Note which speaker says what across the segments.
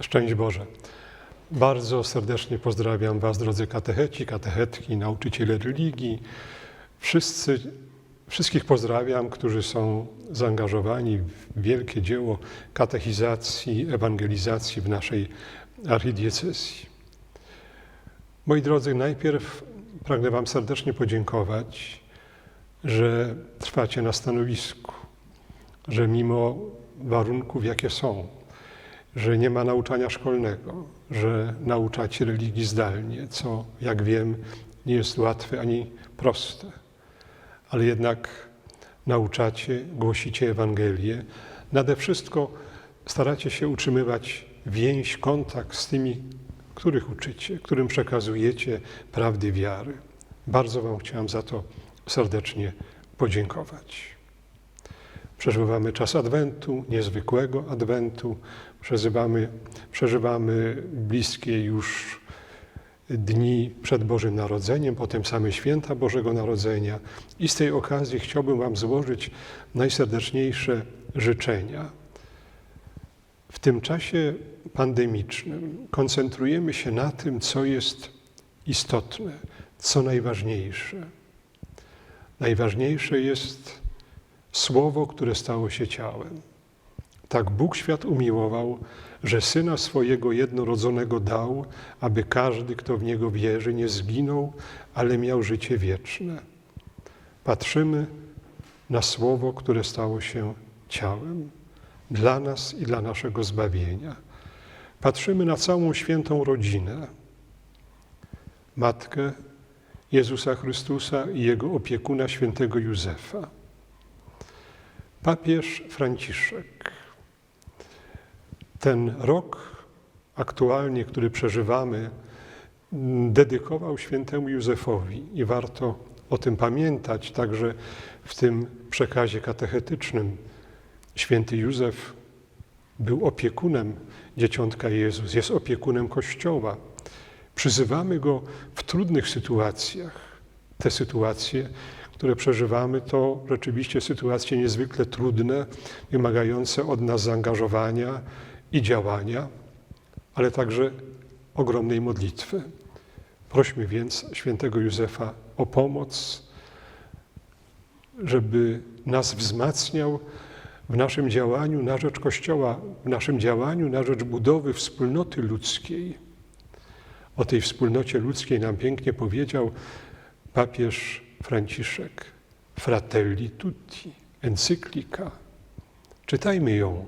Speaker 1: Szczęść Boże. Bardzo serdecznie pozdrawiam Was, drodzy katecheci, katechetki, nauczyciele religii. Wszyscy, wszystkich pozdrawiam, którzy są zaangażowani w wielkie dzieło katechizacji, ewangelizacji w naszej archidiecezji. Moi drodzy, najpierw pragnę Wam serdecznie podziękować, że trwacie na stanowisku, że mimo warunków, jakie są, że nie ma nauczania szkolnego, że nauczacie religii zdalnie, co, jak wiem, nie jest łatwe ani proste, ale jednak nauczacie, głosicie Ewangelię. Nade wszystko staracie się utrzymywać więź, kontakt z tymi, których uczycie, którym przekazujecie prawdy wiary. Bardzo Wam chciałem za to serdecznie podziękować. Przeżywamy czas Adwentu, niezwykłego Adwentu, przeżywamy, przeżywamy bliskie już dni przed Bożym Narodzeniem, potem same święta Bożego Narodzenia i z tej okazji chciałbym Wam złożyć najserdeczniejsze życzenia. W tym czasie pandemicznym koncentrujemy się na tym, co jest istotne, co najważniejsze. Najważniejsze jest Słowo, które stało się ciałem. Tak Bóg świat umiłował, że Syna swojego jednorodzonego dał, aby każdy, kto w Niego wierzy, nie zginął, ale miał życie wieczne. Patrzymy na Słowo, które stało się ciałem dla nas i dla naszego zbawienia. Patrzymy na całą świętą rodzinę, Matkę Jezusa Chrystusa i Jego opiekuna, świętego Józefa. Papież Franciszek. Ten rok aktualnie, który przeżywamy, dedykował świętemu Józefowi i warto o tym pamiętać także w tym przekazie katechetycznym. Święty Józef był opiekunem dzieciątka Jezus, jest opiekunem Kościoła. Przyzywamy go w trudnych sytuacjach. Te sytuacje, które przeżywamy, to rzeczywiście sytuacje niezwykle trudne, wymagające od nas zaangażowania i działania, ale także ogromnej modlitwy. Prośmy więc świętego Józefa o pomoc, żeby nas wzmacniał w naszym działaniu na rzecz Kościoła, w naszym działaniu na rzecz budowy wspólnoty ludzkiej. O tej wspólnocie ludzkiej nam pięknie powiedział papież Franciszek. Fratelli tutti, encyklika. Czytajmy ją.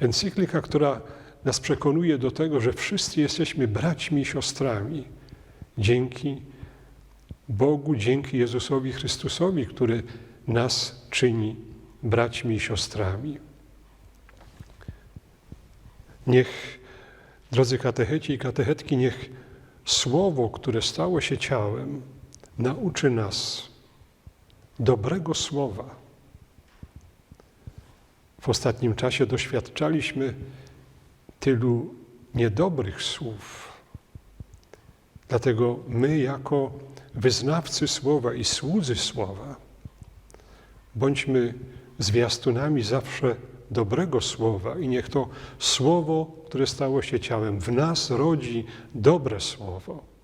Speaker 1: Encyklika, która nas przekonuje do tego, że wszyscy jesteśmy braćmi i siostrami dzięki Bogu, dzięki Jezusowi Chrystusowi, który nas czyni braćmi i siostrami. Niech, drodzy katecheci i katechetki, niech Słowo, które stało się ciałem, nauczy nas dobrego słowa. W ostatnim czasie doświadczaliśmy tylu niedobrych słów. Dlatego my, jako wyznawcy słowa i słudzy słowa, bądźmy zwiastunami zawsze dobrego słowa i niech to słowo, które stało się ciałem, w nas rodzi dobre słowo.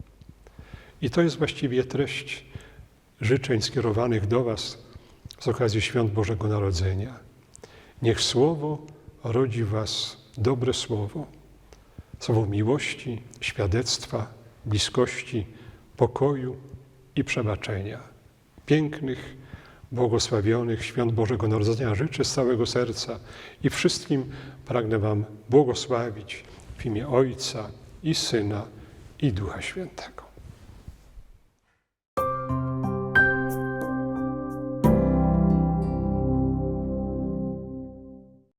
Speaker 1: I to jest właściwie treść życzeń skierowanych do Was z okazji świąt Bożego Narodzenia. Niech słowo rodzi Was dobre słowo, słowo miłości, świadectwa, bliskości, pokoju i przebaczenia. Pięknych, błogosławionych świąt Bożego Narodzenia życzę z całego serca i wszystkim pragnę Wam błogosławić w imię Ojca i Syna i Ducha Świętego.